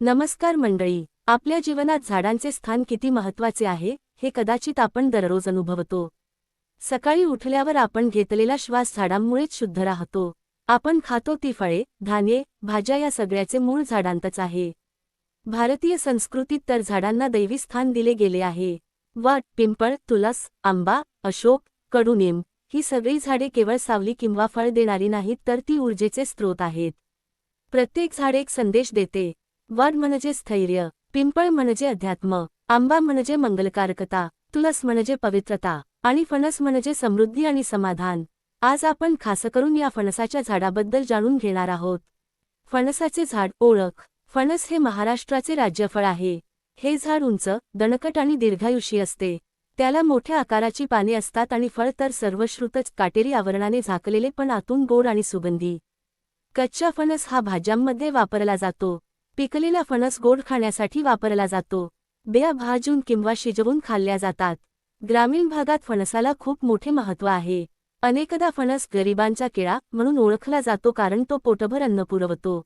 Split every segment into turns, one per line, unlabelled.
नमस्कार मंडळी आपल्या जीवनात झाडांचे स्थान किती महत्त्वाचे आहे हे कदाचित आपण दररोज अनुभवतो. सकाळी उठल्यावर आपण घेतलेला श्वास झाडांमुळेच शुद्ध राहतो. आपण खातो ती फळे धान्ये भाज्या या सगळ्याचे मूळ झाडांतच आहे. भारतीय संस्कृतीत तर झाडांना दैवी स्थान दिले गेले आहे. वाट पिंपळ तुलस आंबा अशोक कडुनिम ही सगळी झाडे केवळ सावली किंवा फळ देणारी नाहीत तर ती ऊर्जेचे स्रोत आहेत. प्रत्येक झाड एक संदेश देते. वड म्हणजे स्थैर्य पिंपळ म्हणजे अध्यात्म आंबा म्हणजे मंगलकारकता तुलस म्हणजे पवित्रता आणि फणस म्हणजे समृद्धी आणि समाधान. आज आपण खास करून या फणसाच्या झाडाबद्दल जाणून घेणार आहोत. फणसाचे झाड ओळख फणस हे महाराष्ट्राचे राज्यफळ आहे. हे झाड उंच दणकट आणि दीर्घायुषी असते. त्याला मोठ्या आकाराची पाने असतात आणि फळ तर सर्वश्रुतच काटेरी आवरणाने झाकलेले पण आतून गोड आणि सुगंधी. कच्चा फणस हा भाज्यांमध्ये वापरला जातो. पिकलेला फणस गोड खाण्यासाठी वापरला जातो. बिया भाजून किंवा शिजवून खाल्ल्या जातात. ग्रामीण भागात फणसाला खूप मोठे महत्त्व आहे. अनेकदा फणस गरिबांचा किळा म्हणून ओळखला जातो कारण तो पोटभर अन्न पुरवतो.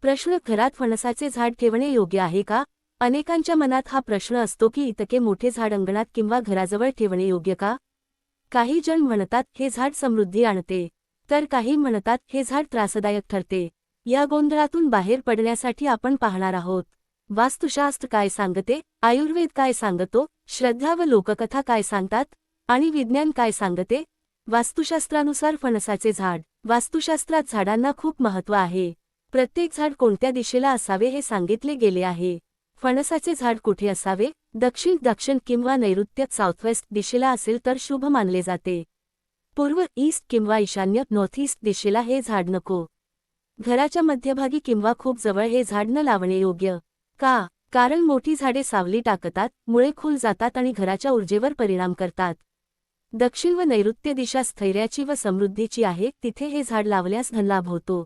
प्रश्न घरात फणसाचे झाड ठेवणे योग्य आहे का? अनेकांच्या मनात हा प्रश्न असतो की इतके मोठे झाड अंगणात किंवा घराजवळ ठेवणे योग्य का? काही जण म्हणतात हे झाड समृद्धी आणते. तर काही म्हणतात हे झाड त्रासदायक ठरते. या गोंधळातून बाहेर पडण्यासाठी आपण पाहणार आहोत. वास्तुशास्त्र काय सांगते? आयुर्वेद काय सांगतो? श्रद्धा व लोककथा काय सांगतात? आणि विज्ञान काय सांगते? वास्तुशास्त्रानुसार फणसाचे झाड. वास्तुशास्त्रात झाडांना खूप महत्त्व आहे. प्रत्येक झाड कोणत्या दिशेला असावे हे सांगितले गेले आहे. फणसाचे झाड कुठे असावे? दक्षिण दक्षिण किंवा नैऋत्य साऊथवेस्ट दिशेला असेल तर शुभ मानले जाते. पूर्व ईस्ट किंवा ईशान्य नॉर्थ ईस्ट दिशेला हे झाड नको. घराच्या मध्यभागी किंवा खूप जवळ हे झाड न लावणे योग्य का? कारण मोठी झाडे सावली टाकतात मुळे खुल जातात आणि घराच्या ऊर्जेवर परिणाम करतात. दक्षिण व नैऋत्य दिशा स्थैर्याची व समृद्धीची आहे तिथे हे झाड लावल्यास धनलाभ होतो.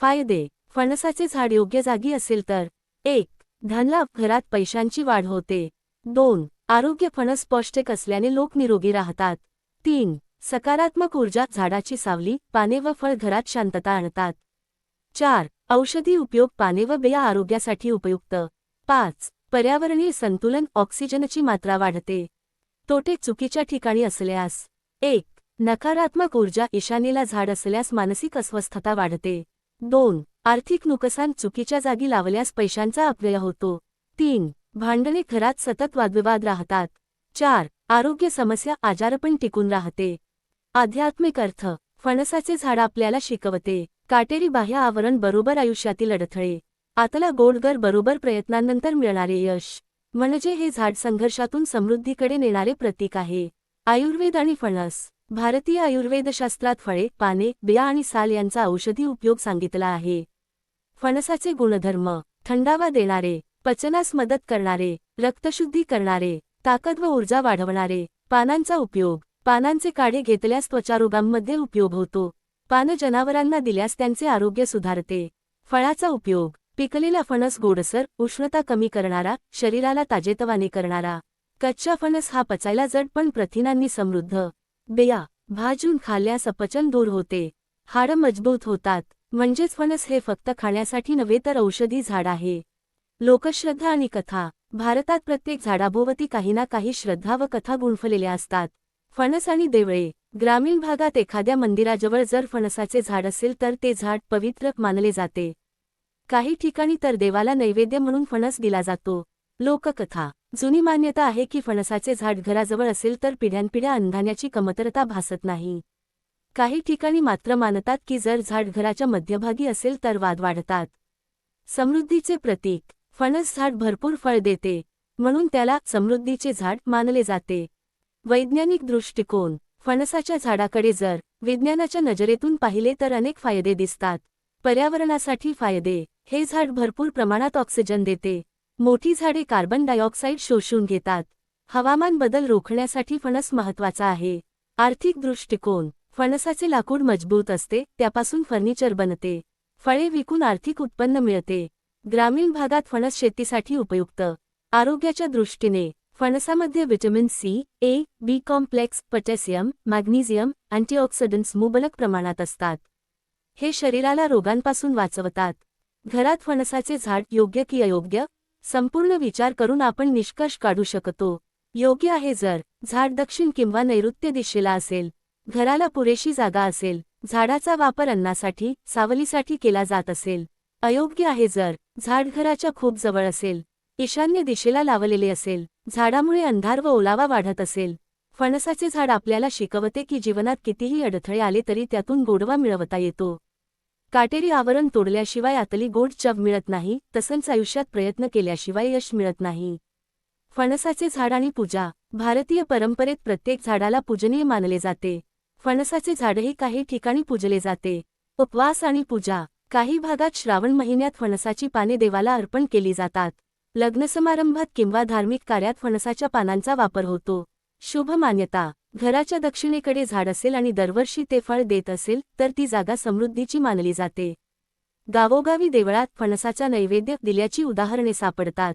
फायदे फणसाचे झाड योग्य जागी असेल तर. एक धनलाभ घरात पैशांची वाढ होते. दोन आरोग्य फणस पौष्टिक असल्याने लोक निरोगी राहतात. तीन सकारात्मक ऊर्जा झाडाची सावली पाने व फळ घरात शांतता आणतात. चार औषधी उपयोग पाने व बिया आरोग्यासाठी उपयुक्त. पाच पर्यावरणीय संतुलन ऑक्सिजनची मात्रा वाढते. तोटे चुकीच्या ठिकाणी असल्यास. एक नकारात्मक ऊर्जा ईशानेला झाड असल्यास मानसिक अस्वस्थता वाढते. दोन आर्थिक नुकसान चुकीच्या जागी लावल्यास पैशांचा अपव्यय होतो. तीन भांडणे घरात सतत वादविवाद राहतात. चार आरोग्य समस्या आजारपण टिकून राहते. आध्यात्मिक अर्थ फणसाचे झाड आपल्याला शिकवते. काटेरी बाह्य आवरण बरोबर आयुष्यातील अडथळे. आतला गोडगर बरोबर प्रयत्नांनंतर मिळणारे यश. म्हणजे हे झाड संघर्षातून समृद्धीकडे नेणारे प्रतीक आहे. आयुर्वेद आणि फणस. भारतीय आयुर्वेदशास्त्रात फळे पाने बिया आणि साल यांचा औषधी उपयोग सांगितला आहे. फणसाचे गुणधर्म. थंडावा देणारे पचनास मदत करणारे रक्तशुद्धी करणारे ताकद व ऊर्जा वाढवणारे पानांचा उपयोग. पानांचे काढे घेतल्यास त्वचारोगांमध्ये उपयोग होतो. पानं जनावरांना दिल्यास त्यांचे आरोग्य सुधारते. फळाचा उपयोग पिकलेला फणस गोडसर उष्णता कमी करणारा शरीराला ताजेतवाने करणारा. कच्चा फणस हा पचायला जड पण प्रथिनांनी समृद्ध. बेया भाजून खाल्ल्यास अपचन दूर होते. हाडं मजबूत होतात म्हणजेच फणस हे फक्त खाण्यासाठी नव्हे तर औषधी झाड आहे. लोकश्रद्धा आणि कथा भारतात प्रत्येक झाडाभोवती काही ना काही श्रद्धा व कथा गुंफलेल्या असतात. फणस आणि देवळे ग्रामीण भागात एखाद्या मंदिराजवळ जर फणसाचे झाड असेल तर ते झाड पवित्र मानले जाते. काही ठिकाणी तर देवाला नैवेद्य म्हणून फणस दिला जातो. लोककथा. जुनी मान्यता आहे की फणसाचे झाड घराजवळ असेल तर पिढ्यानपिढ्या अंधाण्याची कमतरता भासत नाही. काही ठिकाणी मात्र मानतात की जर झाड घराच्या मध्यभागी असेल तर वाद वाढतात. समृद्धीचे प्रतीक. फणस झाड भरपूर फळ देते. म्हणून त्याला समृद्धीचे झाड मानले जाते. वैज्ञानिक दृष्टिकोन. फणसाच्या झाडाकडे जर विज्ञानाच्या नजरेतून पाहिले तर अनेक फायदे दिसतात. पर्यावरणासाठी फायदे. हे झाड भरपूर प्रमाणात ऑक्सिजन देते. मोठी झाडे कार्बन डायऑक्साईड शोषून घेतात. हवामान बदल रोखण्यासाठी फणस महत्त्वाचा आहे. आर्थिक दृष्टिकोन. फणसाचे लाकूड मजबूत असते त्यापासून फर्निचर बनते. फळे विकून आर्थिक उत्पन्न मिळते. ग्रामीण भागात फणस शेतीसाठी उपयुक्त. आरोग्याच्या दृष्टीने फणसामध्ये vitamin C A B complex potassium magnesium antioxidants मुबलक प्रमाणात असतात. हे शरीराला रोगांपासून वाचवतात. घरात फणसाचे झाड योग्य की अयोग्य? संपूर्ण विचार करून आपण निष्कर्ष काढू शकतो. योग्य आहे जर झाड दक्षिण किंवा नैऋत्य दिशेला असेल. घराला पुरेशी जागा असेल. झाडाचा वापर अन्नासाठी सावलीसाठी केला जात असेल. अयोग्य आहे जर झाड घराच्या खूप जवळ असेल. ईशान्य दिशेला लावलेले असेल. झाडामुळे अंधार व ओलावा वाढत असेल. फणसाचे झाड आपल्याला शिकवते की जीवनात कितीही अडथळे आले तरी त्यातून गोडवा मिळवता येतो. काटेरी आवरण तोडल्याशिवाय आतली गोड चव मिळत नाही तसंच आयुष्यात प्रयत्न केल्याशिवाय यश मिळत नाही. फणसाचे झाड आणि पूजा भारतीय परंपरेत प्रत्येक झाडाला पूजनीय मानले जाते. फणसाचे झाडही काही ठिकाणी पूजले जाते. उपवास आणि पूजा काही भागात श्रावण महिन्यात फणसाची पाने देवाला अर्पण केली जातात. लग्नसमारंभात किंवा धार्मिक कार्यात फणसाच्या पानांचा वापर होतो. शुभ मान्यता. घराच्या दक्षिणेकडे झाड असेल आणि दरवर्षी ते फळ देत असेल तर ती जागा समृद्धीची मानली जाते. गावोगावी देवळात फणसाचा नैवेद्य दिल्याची उदाहरणे सापडतात.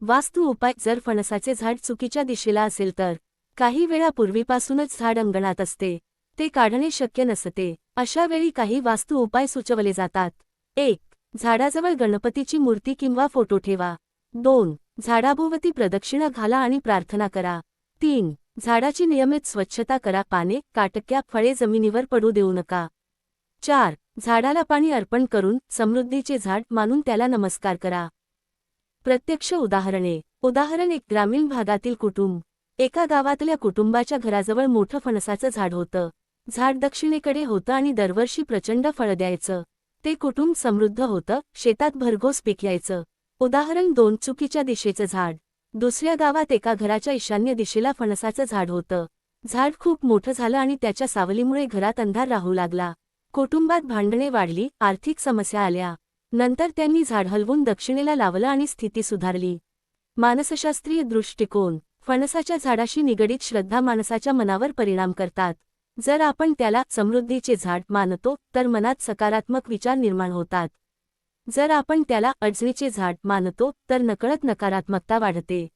वास्तू उपाय जर फणसाचे झाड चुकीच्या दिशेला असेल तर. काही वेळा पूर्वीपासूनच झाड अंगणात असते. ते काढणे शक्य नसते. अशा वेळी काही वास्तू उपाय सुचवले जातात. एक. झाडाजवळ गणपतीची मूर्ती किंवा फोटो ठेवा. दोन. झाडाभोवती प्रदक्षिणा घाला आणि प्रार्थना करा. तीन. झाडाची नियमित स्वच्छता करा. पाने काटक्या फळे जमिनीवर पडू देऊ नका. चार. झाडाला पाणी अर्पण करून समृद्धीचे झाड मानून त्याला नमस्कार करा. प्रत्यक्ष उदाहरणे. उदाहरण एक ग्रामीण भागातील कुटुंब. एका गावातल्या कुटुंबाच्या घराजवळ मोठं फणसाचं झाड होतं. झाड दक्षिणेकडे होतं आणि दरवर्षी प्रचंड फळ द्यायचं. ते कुटुंब समृद्ध होतं. शेतात भरघोस पीक यायचं. उदाहरण दोन चुकीच्या दिशेचं झाड. दुसऱ्या गावात एका घराच्या ईशान्य दिशेला फणसाचं झाड होतं. झाड खूप मोठं झालं आणि त्याच्या सावलीमुळे घरात अंधार राहू लागला. कुटुंबात भांडणे वाढली आर्थिक समस्या आल्या. नंतर त्यांनी झाड हलवून दक्षिणेला लावलं आणि स्थिती सुधारली. मानसशास्त्रीय दृष्टिकोन फणसाच्या झाडाशी निगडीत श्रद्धा माणसाच्या मनावर परिणाम करतात. जर आपण त्याला समृद्धीचे झाड मानतो तर मनात सकारात्मक विचार निर्माण होतात. जर आपण त्याला अडचणीचे झाड मानतो तर नकळत नकारात्मकता वाढते.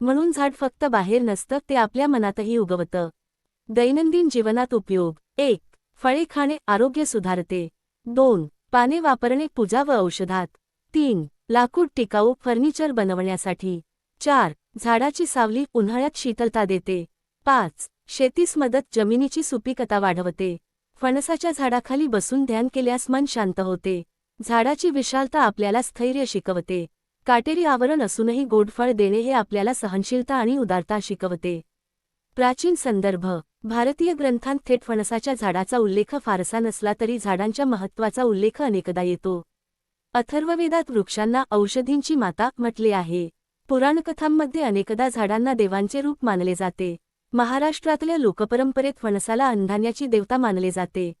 म्हणून झाड फक्त बाहेर नसतं ते आपल्या मनातही उगवतं. दैनंदिन जीवनात उपयोग. एक फळे खाणे आरोग्य सुधारते. दोन पाने वापरणे पूजा व औषधात. तीन लाकूड टिकाऊ फर्निचर बनवण्यासाठी. चार झाडाची सावली उन्हाळ्यात शीतलता देते. पाच शेतीस मदत जमिनीची सुपीकता वाढवते. फणसाच्या झाडाखाली बसून ध्यान केल्यास मन शांत होते. झाडाची विशालता आपल्याला स्थैर्य शिकवते. काटेरी आवरण असूनही गोडफळ देणे हे आपल्याला सहनशीलता आणि उदारता शिकवते. प्राचीन संदर्भ. भारतीय ग्रंथांत थेट फणसाच्या झाडाचा उल्लेख फारसा नसला तरी झाडांच्या महत्त्वाचा उल्लेख अनेकदा येतो. अथर्ववेदात वृक्षांना औषधींची माता म्हटले आहे. पुराणकथांमध्ये अनेकदा झाडांना देवांचे रूप मानले जाते. महाराष्ट्रातल्या लोकपरंपरेत फणसाला अंधान्याची देवता मानले जाते.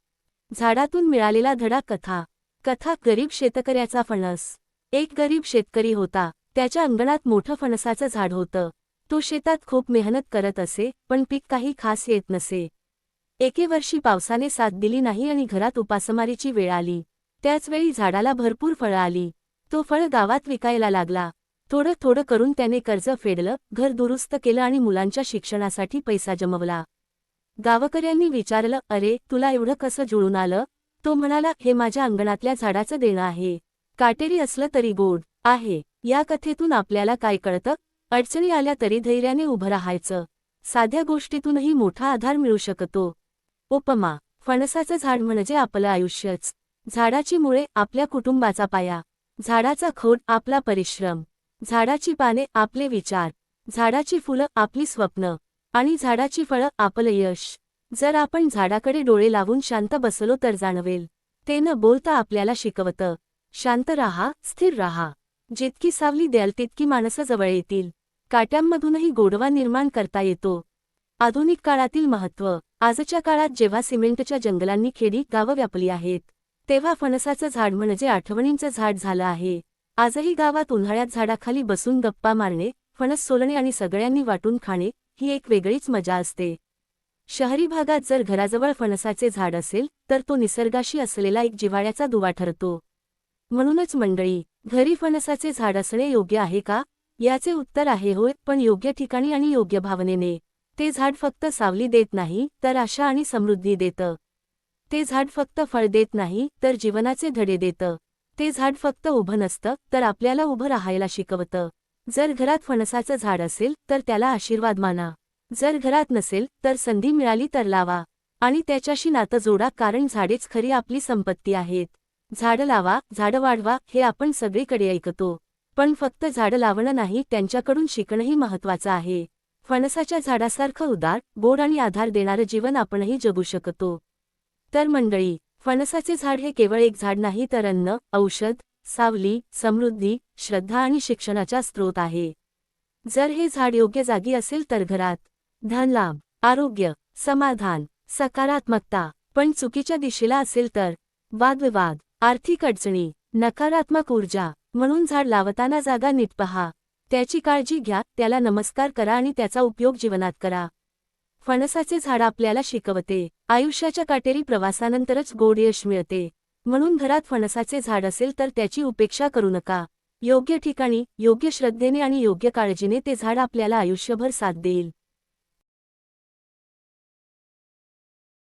झाडातून मिळालेला धडा कथा. कथा गरीब शेतकऱ्याचा फणस. एक गरीब शेतकरी होता. त्याच्या अंगणात मोठं फणसाचं झाड होतं. तो शेतात खूप मेहनत करत असे पण पीक काही खास येत नसे. एके वर्षी पावसाने साथ दिली नाही आणि घरात उपासमारीची वेळ आली. त्याचवेळी झाडाला भरपूर फळं आली. तो फळ गावात विकायला लागला. थोडं थोडं करून त्याने कर्ज फेडलं घर दुरुस्त केलं आणि मुलांच्या शिक्षणासाठी पैसा जमवला. गावकऱ्यांनी विचारलं अरे तुला एवढं कसं जुळून आलं? तो म्हणाला हे माझ्या अंगणातल्या झाडाचं देणं आहे. काटेरी असलं तरी गोड आहे. या कथेतून आपल्याला काय कळतं? अडचणी आल्या तरी धैर्याने उभं राहायचं. साध्या गोष्टीतूनही मोठा आधार मिळू शकतो. उपमा फणसाचं झाड म्हणजे आपलं आयुष्यच. झाडाची मुळे आपल्या कुटुंबाचा पाया. झाडाचा खोड आपला परिश्रम. झाडाची पाने आपले विचार. झाडाची फुलं आपली स्वप्न. आणि झाडाची फळं आपलं यश. जर आपण झाडाकडे डोळे लावून शांत बसलो तर जाणवेल. ते न बोलता आपल्याला शिकवतं. शांत राहा स्थिर राहा. जितकी सावली द्याल तितकी माणसं जवळ येतील. काट्यांमधूनही गोडवा निर्माण करता येतो. आधुनिक काळातील महत्त्व. आजच्या काळात जेव्हा सिमेंटच्या जंगलांनी खेडी गावं व्यापली आहेत तेव्हा फणसाचं झाड म्हणजे आठवणींचं झाड झालं आहे. आजही गावात उन्हाळ्यात झाडाखाली बसून गप्पा मारणे फणस सोलणे आणि सगळ्यांनी वाटून खाणे ही एक वेगळीच मजा असते. शहरी भागात जर घराजवळ फणसाचे झाड असेल तर तो निसर्गाशी असलेला एक जिव्हाळ्याचा दुवा ठरतो. म्हणूनच मंडळी घरी फणसाचे झाड असणे योग्य आहे का? याचे उत्तर आहे होय पण योग्य ठिकाणी आणि योग्य भावनेने. ते झाड फक्त सावली देत नाही तर आशा आणि समृद्धी देतं. ते झाड फक्त फळ देत नाही तर जीवनाचे धडे देतं. ते झाड फक्त उभं नसतं तर आपल्याला उभं राहायला शिकवतं. जर घरात फणसाचं झाड असेल तर त्याला आशीर्वाद माना. जर घरात नसेल तर संधी मिळाली तर लावा. आणि त्याच्याशी नातं जोडा कारण झाडेच खरी आपली संपत्ती आहेत. झाडं लावा झाडं वाढवा हे आपण सगळीकडे ऐकतो. पण फक्त झाडं लावणं नाही त्यांच्याकडून शिकणंही महत्वाचं आहे. फणसाच्या झाडासारखं उदार गोड आणि आधार देणारं जीवन आपणही जगू शकतो. तर मंडळी फणसाचे झाड हे केवळ एक झाड नाही तर अन्न औषध सावली समृद्धी श्रद्धा आणि शिक्षणाचा स्रोत आहे. जर हे झाड योग्य जागी असेल तर घरात धनलाभ आरोग्य समाधान सकारात्मकता. पण चुकीच्या दिशेला असेल तर? वादविवाद आर्थिक अडचणी नकारात्मक ऊर्जा म्हणून झाड लावताना जागा नीट पहा. त्याची काळजी घ्या त्याला नमस्कार करा आणि त्याचा उपयोग जीवनात करा. फणसाचे झाड आपल्याला शिकवते. आयुष्याच्या काटेरी प्रवासानंतरच गोड यश मिळते. म्हणून घरात फणसाचे झाड असेल तर त्याची उपेक्षा करू नका. योग्य ठिकाणी योग्य श्रद्धेने आणि योग्य काळजीने ते झाड आपल्याला आयुष्यभर साथ देईल.